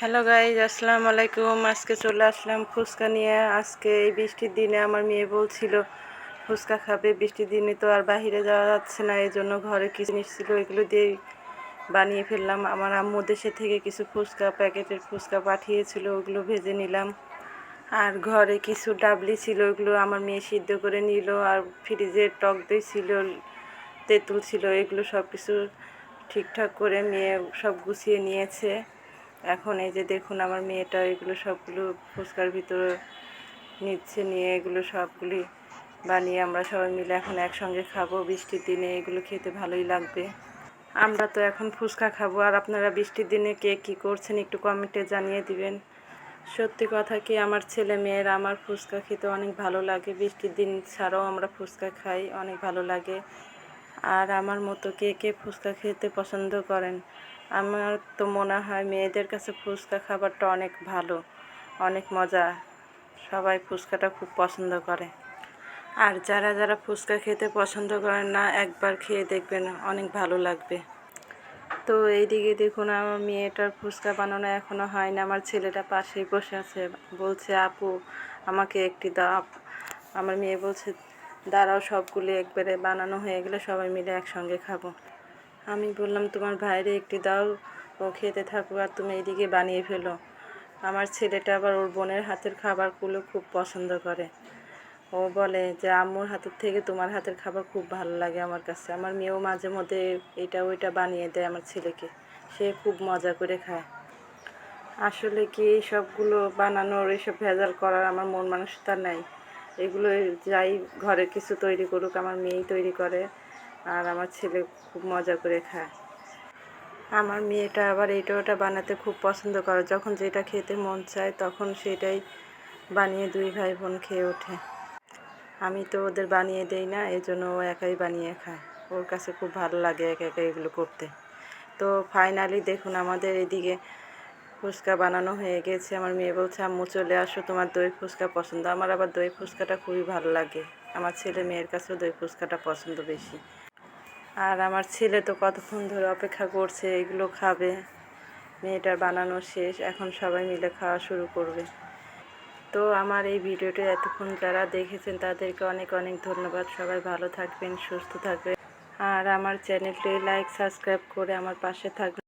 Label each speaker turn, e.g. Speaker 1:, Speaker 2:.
Speaker 1: Hello guys আসসালামু আলাইকুম আজকে চলে আসলাম ফুচকা নিয়ে। আজকে এই বৃষ্টির দিনে আমার মেয়ে বলছিল, ফুচকা খাবে, বৃষ্টির দিনে তো আর বাইরে যাওয়া যাচ্ছে না এই জন্য ঘরে জিনিস ছিল, এগুলো দিয়ে বানিয়ে ফেললাম। আমার আম্মু দেশে থেকে কিছু ফুচকা, প্যাকেটের ফুচকা পাঠিয়েছিল, ওগুলো ভেজে নিলাম। আর ঘরে কিছু ডাবলি ছিল, ওগুলো আমার মেয়ে সিদ্ধ করে নিল। আর ফ্রিজে টক দই ছিল, তেঁতুল ছিল, এগুলো সব কিছু ঠিকঠাক করে মেয়ে সব গুছিয়ে নিয়েছে। এখন এই যে দেখুন আমার মেয়েটা, এগুলো সবগুলো ফুচকার ভিতরে নিচ্ছে, নিয়ে এগুলো সবগুলি বানিয়ে আমরা সবাই মিলে এখন একসঙ্গে খাব। বৃষ্টির দিনে এগুলো খেতে ভালোই লাগবে। আমরা তো এখন ফুচকা খাব। আর আপনারা বৃষ্টির দিনে কে কী করছেন একটু কমেন্টে জানিয়ে দিবেন। সত্যি কথা কি, আমার ছেলে মেয়ের আমার ফুচকা খেতে অনেক ভালো লাগে। বৃষ্টির দিন ছাড়াও আমরা ফুচকা খাই, অনেক ভালো লাগে। আর আমার মতো কে কে ফুচকা খেতে পছন্দ করেন? আমার তো মনে হয় মেয়েদের কাছে ফুচকা খাবারটা অনেক ভালো, অনেক মজা। সবাই ফুচকাটা খুব পছন্দ করে। আর যারা যারা ফুচকা খেতে পছন্দ করেন না, একবার খেয়ে দেখবেন, অনেক ভালো লাগবে। তো এইদিকে দেখুন, আমার মেয়েটার ফুচকা বানানো এখনও হয় না। আমার ছেলেটা পাশেই বসে আছে। বলছে, আপু, আমাকে একটি দাও। আমার মেয়ে বলছে দাঁড়াও, সবগুলি একবারে বানানো হয়ে গেলে সবাই মিলে একসঙ্গে খাব। আমি বললাম, তোমার ভাইরে একটি দাও, ও খেতে থাকো আর তুমি এইদিকে বানিয়ে ফেলো। আমার ছেলেটা আবার ওর বোনের হাতের খাবারগুলো খুব পছন্দ করে। ও বলে যে, আম্মুর হাতের থেকে তোমার হাতের খাবার খুব ভালো লাগে আমার কাছে। আমার মেয়েও মাঝে মধ্যে এটা ওইটা বানিয়ে দেয় আমার ছেলেকে। সে খুব মজা করে খায়। আসলে কি এই সবগুলো বানানোর এইসব ভেজাল করার আমার মন মানসিকতা নাই। এগুলো যাই ঘরে কিছু তৈরি করুক, আমার মেয়েই তৈরি করে আর আমার ছেলে খুব মজা করে খায়। আমার মেয়েটা আবার এইটা ওটা বানাতে খুব পছন্দ করে। যখন যেটা খেতে মন চায় তখন সেটাই বানিয়ে দুই ভাই বোন খেয়ে ওঠে। আমি তো ওদের বানিয়ে দেই না এই জন্য ও একাই বানিয়ে খায়। ওর কাছে খুব ভালো লাগে একা একা এগুলো করতে। তো ফাইনালি দেখুন আমাদের এদিকে ফুচকা বানানো হয়ে গেছে। আমার মেয়ে বলছে, আম্মু, চলে আসো, তোমার দই ফুচকা পছন্দ। আমার আবার দই ফুচকাটা খুবই ভালো লাগে। আমার ছেলে মেয়ের কাছেও দই ফুচকাটা পছন্দ বেশি। আর আমার ছেলে তো কতক্ষণ ধরে অপেক্ষা করছে, এগুলো খাবে। মেয়েটার বানানো শেষ, এখন সবাই মিলে খাওয়া শুরু করবে। তো আমার এই ভিডিওটি এতক্ষণ যারা দেখেছেন, তাদেরকে অনেক অনেক ধন্যবাদ। সবাই ভালো থাকবেন, সুস্থ থাকবেন। আর আমার চ্যানেলটি লাইক, সাবস্ক্রাইব করে আমার পাশে থাকবেন।